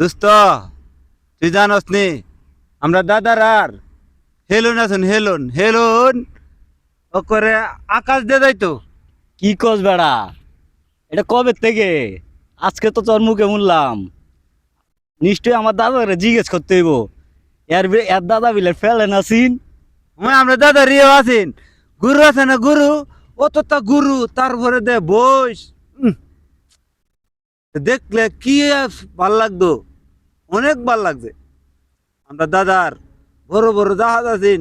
দোস্ত তুই জানস নি আমরা দাদার আর। হেলুন আছেন হেলুন হেলুন। ও করে আকাশ দিয়ে যাইতো। কি কস বেড়া এটা কবে থেকে? আজকে তো তোর মুখে শুনলাম। নিশ্চয়ই আমার দাদারে জিজ্ঞেস করতে হইব। এর এর দাদা বিলে ফেলে না সিন? হ্যাঁ আমরা দাদা রিও আছেন। গুরু আছে না গুরু? ও তো তা গুরু তারপরে দে বইস। দেখলে কি ভালো লাগতো? অনেক ভালো লাগছে। আমরা দাদার বড় বড় জাহাজ আছেন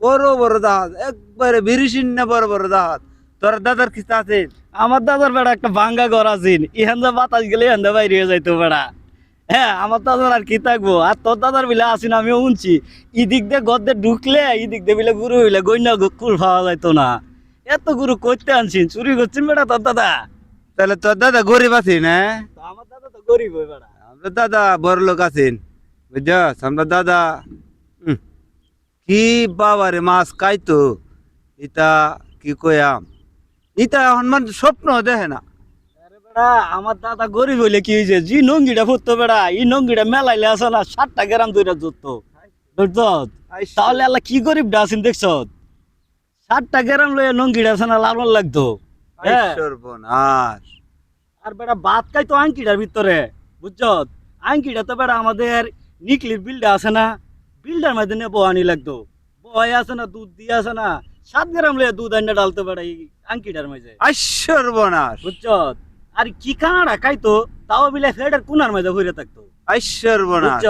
বড় বড় জাহাজ একবারে বিরিশিন না বড় বড় জাহাজ। তোর দাদার কিস্তা আছেন আমার দাদার বেড়া একটা ভাঙ্গা ঘর আছিন ইহান যা বাতাস গেলে ইহান যা বাইরে হয়ে যাইতো বেড়া। হ্যাঁ আমার দাদার আর কি থাকব? আর তোর দাদার বিলে আসিন আমিও শুনছি ইদিক দিয়ে গদ্দে ঢুকলে ইদিক দিয়ে বিলে গুরু হইলে গইনা কুল পাওয়া যাইতো না। এত গুরু করতে আনছিন চুরি করছেন বেড়া তোর দাদা। তাহলে তোর দাদা গরিব আছি হ্যাঁ? তো আমার দাদা তো গরিব হই বেড়া। আমরা দাদা বড় লোক আছেন বুঝছস? আমরা দাদা কি বাবারে মাছ কাইতো ইতা কি কয়াম ইতা হনুমান স্বপ্ন দেখে না। বেড়া আমার দাদা গরিব হইলে কি হয়েছে জি নঙ্গিটা ফুটতো বেড়া এই নঙ্গিটা মেলাইলে আসে না ষাটটা গ্রাম যত বুঝছ তাহলে আল্লাহ কি গরিব ডাসিন দেখছ ষাটটা গ্রাম লইয়া নঙ্গিটা আছে না লালন লাগতো। আর বেড়া ভাত খাই তো আঙ্কিটার ভিতরে। বুঝছ আঙ্কিটা তো বেড়া আমাদের নিকলির বিলটা আছে না। বিলটার মাধ্যমে বহানি লাগতো। বহাই আছে না দুধ দিয়ে আছে না। সাত গ্রাম লইয়া দুধ আইনা ডালতো বেড়া এই আঙ্কিটার মাঝে আই সর্বনাশ। বুঝছ আর কি কানা খাইতো তাও বিলে ফেডের কুনার মাঝে ঘুরে থাকতো। আই সর্বনাশ। বুঝছ